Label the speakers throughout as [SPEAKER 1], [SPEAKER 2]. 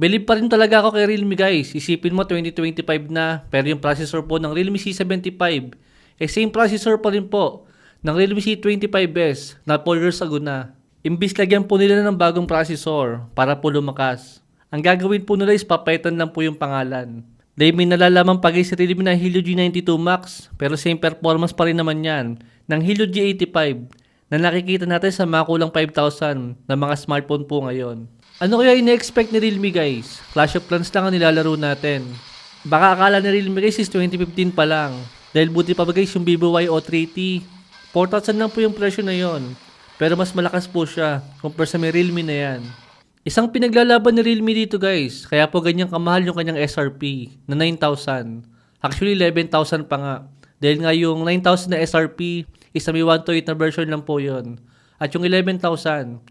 [SPEAKER 1] Believe pa rin talaga ako kay Realme guys. Isipin mo 2025 na, pero yung processor po ng Realme C75, eh same processor pa rin po ng Realme C25s na 4 years ago na. Imbis lagyan po nila ng bagong processor para po lumakas. Ang gagawin po nila is papaitan lang po yung pangalan. Dahil may nalalaman pag si Realme ng Helio G92 Max, pero same performance pa rin naman yan ng Helio G85 na nakikita natin sa mga kulang 5,000 na mga smartphone po ngayon. Ano kaya ine-expect ni Realme guys? Clash of Clans lang ang nilalaro natin. Baka akala ni Realme guys is 2015 pa lang. Dahil buti pa ba guys yung Vivo Y O3T. 4,000 lang po yung presyo na yon. Pero mas malakas po siya compare sa may Realme na yan. Isang pinaglalaban ni Realme dito guys. Kaya po ganyan kamahal yung kanyang SRP na 9,000. Actually 11,000 pa nga. Dahil nga yung 9,000 na SRP, isa may 1 to 8 na version lang po yon. At yung 11,000,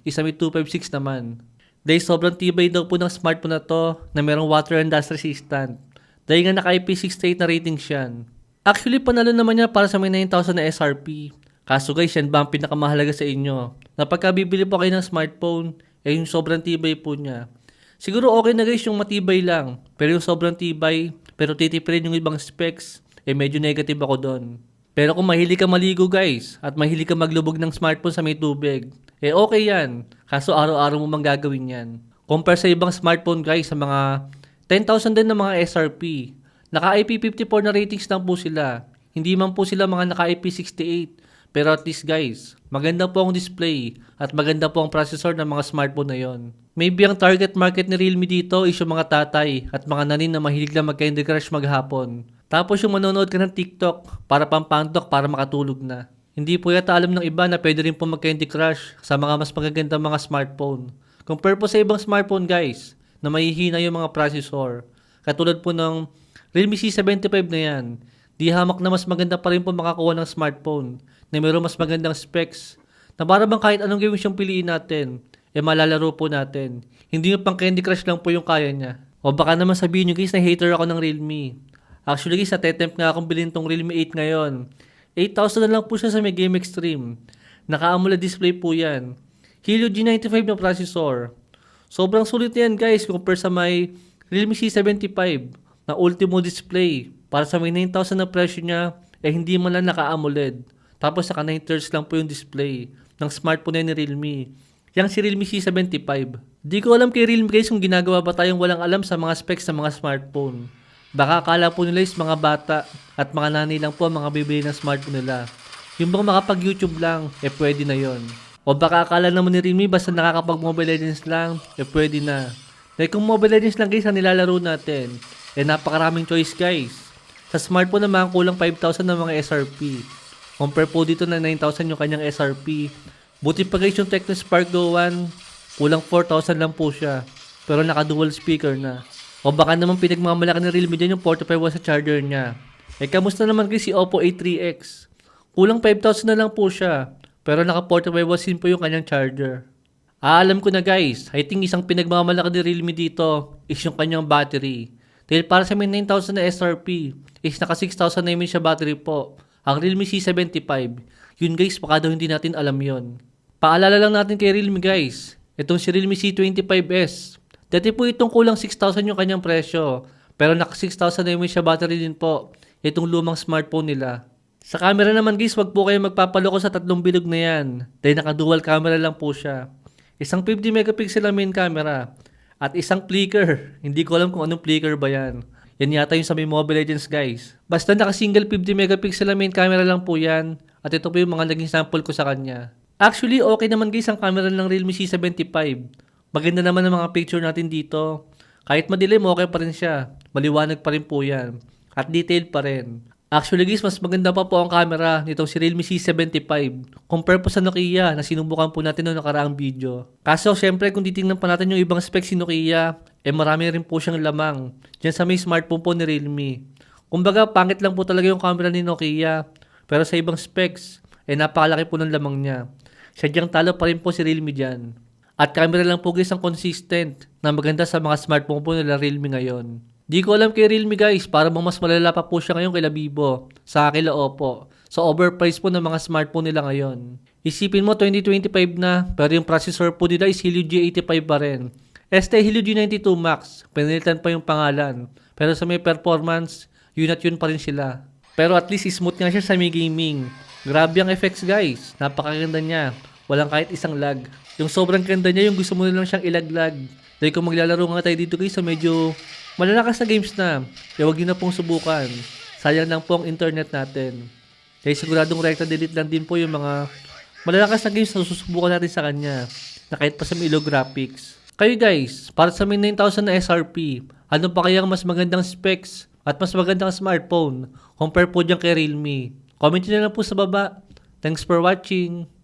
[SPEAKER 1] isa may 256 naman. Dahil sobrang tibay daw po ng smartphone na to na merong water and dust resistant. Dahil nga naka IP68 na rating siyan. Actually, panalo naman niya para sa may 9,000 na SRP. Kaso guys, yan ba ang pinakamahalaga sa inyo? Na pagka bibili po kayo ng smartphone, eh yung sobrang tibay po niya. Siguro okay na guys yung matibay lang. Pero yung sobrang tibay, pero titipirin yung ibang specs, eh medyo negative ako doon. Pero kung mahilig ka maligo guys, at mahilig ka maglubog ng smartphone sa may tubig, eh okay yan. Kaso araw-araw mo mang gagawin yan. Compare sa ibang smartphone guys, sa mga 10,000 din na mga SRP. Naka IP54 na ratings lang po sila. Hindi man po sila mga naka IP68. Pero at least guys, maganda po ang display at maganda po ang processor ng mga smartphone na yon. Maybe ang target market ni Realme dito is yung mga tatay at mga nanin na mahilig lang mag-Candy Crush maghapon. Tapos yung manonood ka ng TikTok para pampantok para makatulog na. Hindi po yata alam ng iba na pwede rin po mag-Candy Crush sa mga mas magagandang mga smartphone. Compare po sa ibang smartphone guys, na mahihina yung mga processor. Katulad po ng Realme C75 na yan. Di hamak na mas maganda pa rin po makakuha ng smartphone na mayroong mas magandang specs na para bang kahit anong gawin siyang piliin natin, eh malalaro po natin. Hindi yung pang Candy Crush lang po yung kaya niya. O baka naman sabihin nyo guys na hater ako ng Realme. Actually guys, natetempt nga akong bilhin tong Realme 8 ngayon. 8,000 na lang po siya sa may Game Extreme. Naka-AMOLED display po yan. Helio G95 na processor. Sobrang sulit yan guys compare sa may Realme C75 na ultimo display. Para sa may 9,000 na presyo niya, eh hindi man lang naka-AMOLED. Tapos naka 9 Hz lang po yung display ng smartphone ni Realme. Yang si Realme C75. Di ko alam kay Realme guys kung ginagawa ba tayong walang alam sa mga specs ng mga smartphone. Baka akala po nila is mga bata at mga nanay lang po ang mga bibili ng smartphone nila. Yung bang makapag-YouTube lang, eh pwede na yon. O baka akala naman ni Realme basta nakakapag-Mobile Legends lang, eh pwede na. Dahil kung Mobile Legends lang guys ang nilalaro natin, eh napakaraming choice guys. Sa smartphone naman kulang 5,000 ng mga SRP. Compare po dito na 9,000 yung kanyang SRP. Buti pa guys yung Tecno Spark Go 1, kulang 4,000 lang po siya. Pero naka dual speaker na. O baka naman pinagmamalaki ng Realme dyan yung 45 watts sa charger niya. Eh kamusta naman guys si Oppo A3X? Kulang 5,000 na lang po siya. Pero naka 45 watts din po yung kanyang charger. Ah, alam ko na guys, I think isang pinagmamalaki ni Realme dito is yung kanyang battery. Dahil para sa may 9,000 na SRP, is naka 6,000 na siya battery po. Ang Realme C75, yun guys, baka daw hindi natin alam yon. Paalala lang natin kay Realme guys, itong si Realme C25s. Dati po itong kulang 6,000 yung kanyang presyo, pero naka 6,000 na siya battery din po, itong lumang smartphone nila. Sa camera naman guys, wag po kayo magpapaloko sa tatlong bilog na yan, dahil naka dual camera lang po siya. Isang 50 megapixel ang main camera, at isang flicker. Hindi ko alam kung anong flicker ba yan. Yan yata yung sa may Mobile Legends guys. Basta naka single 50 megapixel ang main camera lang po yan. At ito po yung mga naging sample ko sa kanya. Actually, okay naman guys ang camera ng Realme C75. Maganda naman ang mga picture natin dito. Kahit madilim, okay pa rin siya. Maliwanag pa rin po yan. At detailed pa rin. Actually guys, mas maganda pa po ang camera nitong si Realme C75 compare po sa Nokia na sinubukan po natin noong nakaraang video. Kaso syempre kung titingnan pa natin yung ibang specs si Nokia, eh marami rin po siyang lamang dyan sa may smartphone po ni Realme. Kumbaga pangit lang po talaga yung camera ni Nokia pero sa ibang specs, eh napakalaki po ng lamang niya. Sadyang talo pa rin po si Realme dyan. At camera lang po guys ang consistent na maganda sa mga smartphone po nila Realme ngayon. Di ko alam kay Realme guys, para bang mas malala pa po siya ngayon kay Vivo, sa kila Oppo. Sa overprice po ng mga smartphone nila ngayon. Isipin mo 2025 na, pero yung processor po nila is Helio G85 pa rin. ST Helio G92 Max, pinilitan pa yung pangalan. Pero sa may performance, yun at yun pa rin sila. Pero at least smooth nga siya sa may gaming. Grabe ang effects guys. Napakaganda niya. Walang kahit isang lag. Yung sobrang ganda niya, yung gusto mo na lang siyang ilaglag. Dahil kung maglalaro nga tayo dito guys sa medyo malalakas na games na, kaya huwag na pong subukan. Sayang lang po ang internet natin. Kaya siguradong recta delete lang din po yung mga malalakas na games na susubukan natin sa kanya na kahit pa sa Milo graphics. Kayo guys, para sa may 9,000 na SRP, ano pa kaya mas magandang specs at mas magandang smartphone compare po dyan kay Realme? Comment nyo na lang po sa baba. Thanks for watching.